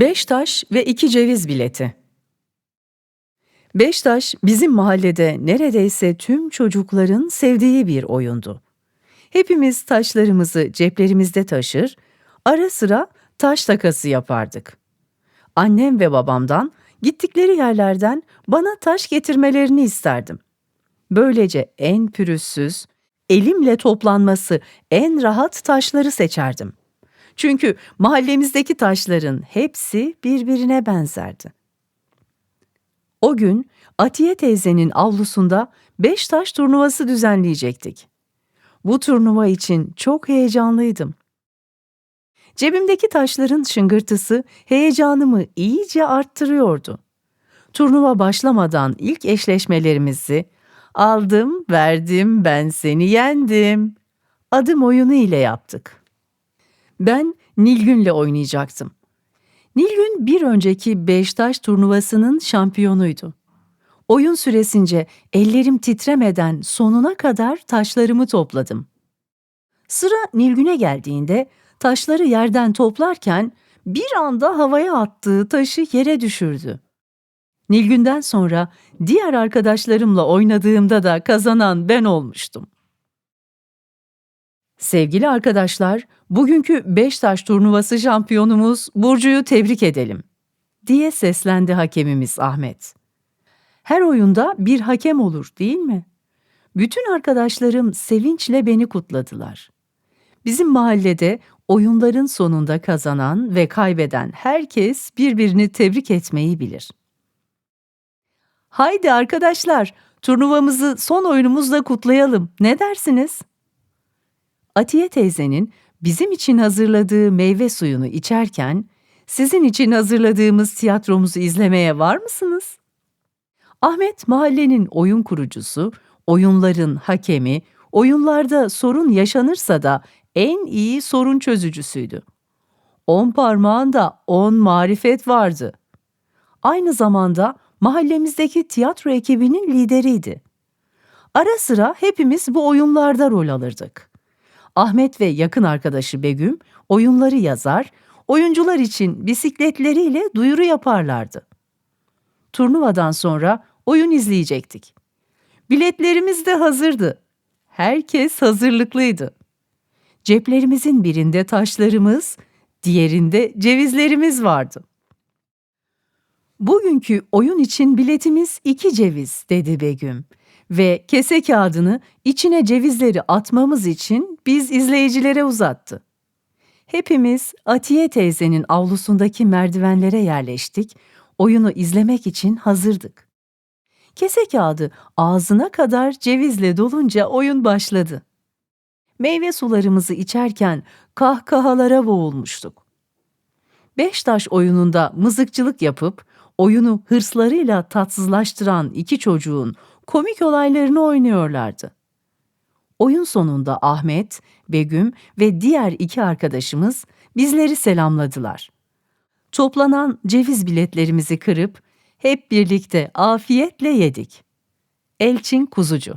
Beş taş ve iki ceviz bileti. Beş taş bizim mahallede neredeyse tüm çocukların sevdiği bir oyundu. Hepimiz taşlarımızı ceplerimizde taşır, ara sıra taş takası yapardık. Annem ve babamdan gittikleri yerlerden bana taş getirmelerini isterdim. Böylece en pürüzsüz, elimle toplanması en rahat taşları seçerdim. Çünkü mahallemizdeki taşların hepsi birbirine benzerdi. O gün Atiye teyzenin avlusunda beş taş turnuvası düzenleyecektik. Bu turnuva için çok heyecanlıydım. Cebimdeki taşların şıngırtısı heyecanımı iyice arttırıyordu. Turnuva başlamadan ilk eşleşmelerimizi aldım, verdim, ben seni yendim. Adım oyunu ile yaptık. Ben Nilgün'le oynayacaktım. Nilgün bir önceki Beştaş turnuvasının şampiyonuydu. Oyun süresince ellerim titremeden sonuna kadar taşlarımı topladım. Sıra Nilgün'e geldiğinde taşları yerden toplarken bir anda havaya attığı taşı yere düşürdü. Nilgün'den sonra diğer arkadaşlarımla oynadığımda da kazanan ben olmuştum. Sevgili arkadaşlar, bugünkü Beştaş turnuvası şampiyonumuz Burcu'yu tebrik edelim, diye seslendi hakemimiz Ahmet. Her oyunda bir hakem olur, değil mi? Bütün arkadaşlarım sevinçle beni kutladılar. Bizim mahallede oyunların sonunda kazanan ve kaybeden herkes birbirini tebrik etmeyi bilir. Haydi arkadaşlar, turnuvamızı son oyunumuzla kutlayalım. Ne dersiniz? Atiye teyzenin bizim için hazırladığı meyve suyunu içerken sizin için hazırladığımız tiyatromuzu izlemeye var mısınız? Ahmet mahallenin oyun kurucusu, oyunların hakemi, oyunlarda sorun yaşanırsa da en iyi sorun çözücüsüydü. On parmağında on marifet vardı. Aynı zamanda mahallemizdeki tiyatro ekibinin lideriydi. Ara sıra hepimiz bu oyunlarda rol alırdık. Ahmet ve yakın arkadaşı Begüm oyunları yazar, oyuncular için bisikletleriyle duyuru yaparlardı. Turnuvadan sonra oyun izleyecektik. Biletlerimiz de hazırdı. Herkes hazırlıklıydı. Ceplerimizin birinde taşlarımız, diğerinde cevizlerimiz vardı. Bugünkü oyun için biletimiz iki ceviz dedi Begüm ve kese kağıdını içine cevizleri atmamız için biz izleyicilere uzattı. Hepimiz Atiye teyzenin avlusundaki merdivenlere yerleştik, oyunu izlemek için hazırdık. Kese kağıdı ağzına kadar cevizle dolunca oyun başladı. Meyve sularımızı içerken kahkahalara boğulmuştuk. Beş taş oyununda mızıkçılık yapıp oyunu hırslarıyla tatsızlaştıran iki çocuğun komik olaylarını oynuyorlardı. Oyun sonunda Ahmet, Begüm ve diğer iki arkadaşımız bizleri selamladılar. Toplanan ceviz biletlerimizi kırıp hep birlikte afiyetle yedik. Elçin Kuzucu